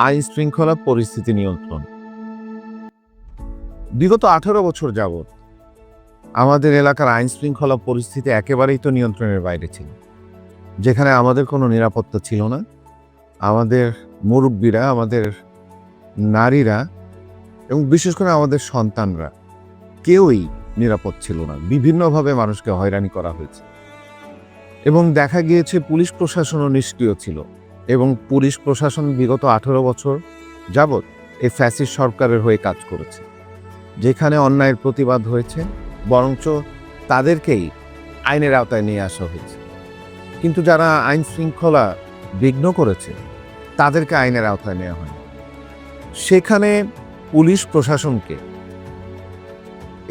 আইন শৃঙ্খলা পরিস্থিতি নিয়ন্ত্রণ। বিগত আঠারো বছর যাবৎ আমাদের এলাকার আইন শৃঙ্খলা পরিস্থিতি একেবারেই তো নিয়ন্ত্রণের বাইরে ছিল। যেখানে আমাদের কোনো নিরাপত্তা ছিল না। আমাদের মুরব্বীরা, আমাদের নারীরা এবং বিশেষ করে আমাদের সন্তানরা কেউই নিরাপদ ছিল না। বিভিন্নভাবে মানুষকে হয়রানি করা হয়েছে। এবং দেখা গিয়েছে পুলিশ প্রশাসনও নিষ্ক্রিয় ছিল। এবং পুলিশ প্রশাসন বিগত আঠেরো বছর যাবৎ এই ফ্যাসিস সরকারের হয়ে কাজ করেছে। যেখানে অন্যায়ের প্রতিবাদ হয়েছে, বরঞ্চ তাদেরকেই আইনের আওতায় নিয়ে আসা হয়েছে। কিন্তু যারা আইন শৃঙ্খলা বিঘ্ন করেছে, তাদেরকে আইনের আওতায় নেওয়া হয় সেখানে পুলিশ প্রশাসনকে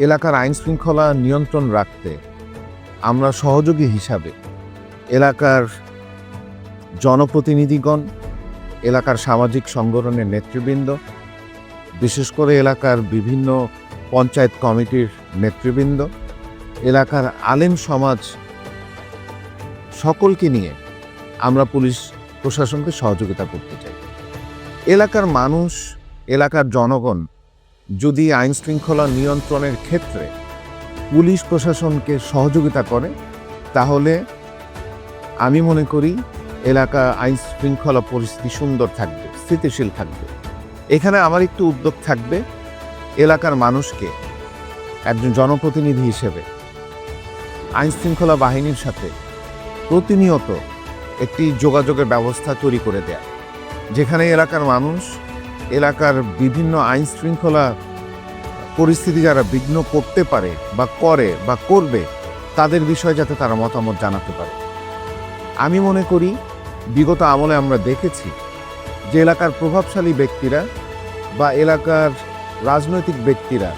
এলাকার আইন শৃঙ্খলা নিয়ন্ত্রণ রাখতে আমরা সহযোগী হিসাবে এলাকার জনপ্রতিনিধিগণ, এলাকার সামাজিক সংগঠনের নেতৃবৃন্দ, বিশেষ করে এলাকার বিভিন্ন পঞ্চায়েত কমিটির নেতৃবৃন্দ, এলাকার আলেম সমাজ সকলকে নিয়ে আমরা পুলিশ প্রশাসনকে সহযোগিতা করতে চাই। এলাকার মানুষ, এলাকার জনগণ যদি আইন শৃঙ্খলা নিয়ন্ত্রণের ক্ষেত্রে পুলিশ প্রশাসনকে সহযোগিতা করে, তাহলে আমি মনে করি এলাকা আইন শৃঙ্খলা পরিস্থিতি সুন্দর থাকবে, স্থিতিশীল থাকবে। এখানে আমার একটু উদ্যোগ থাকবে এলাকার মানুষকে একজন জনপ্রতিনিধি হিসেবে। আইন শৃঙ্খলা বাহিনীর সাথে প্রতিনিয়ত একটি যোগাযোগের ব্যবস্থা তৈরি করে দেয়া। যেখানে এলাকার মানুষ, এলাকার বিভিন্ন আইন শৃঙ্খলা পরিস্থিতি যারা বিঘ্ন করতে পারে বা করে বা করবে, তাদের বিষয়ে যাতে তারা মতামত জানাতে পারে। আমি মনে করি বিগত আমলে আমরা দেখেছি যে এলাকার প্রভাবশালী ব্যক্তিরা বা এলাকার রাজনৈতিক ব্যক্তিরা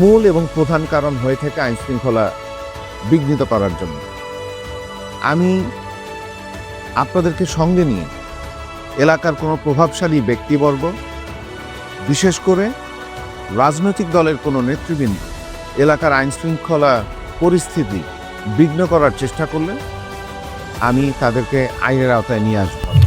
মূল এবং প্রধান কারণ হয়ে থাকে আইন শৃঙ্খলা বিঘ্নিত করার জন্য। আমি আপনাদেরকে সঙ্গে নিয়ে এলাকার কোনো প্রভাবশালী ব্যক্তিবর্গ, বিশেষ করে রাজনৈতিক দলের কোনো নেতৃবৃন্দ, এলাকার আইন শৃঙ্খলা পরিস্থিতি বিঘ্ন করার চেষ্টা করলে আমি তাদেরকে আইনের আওতায় নিয়ে আসব।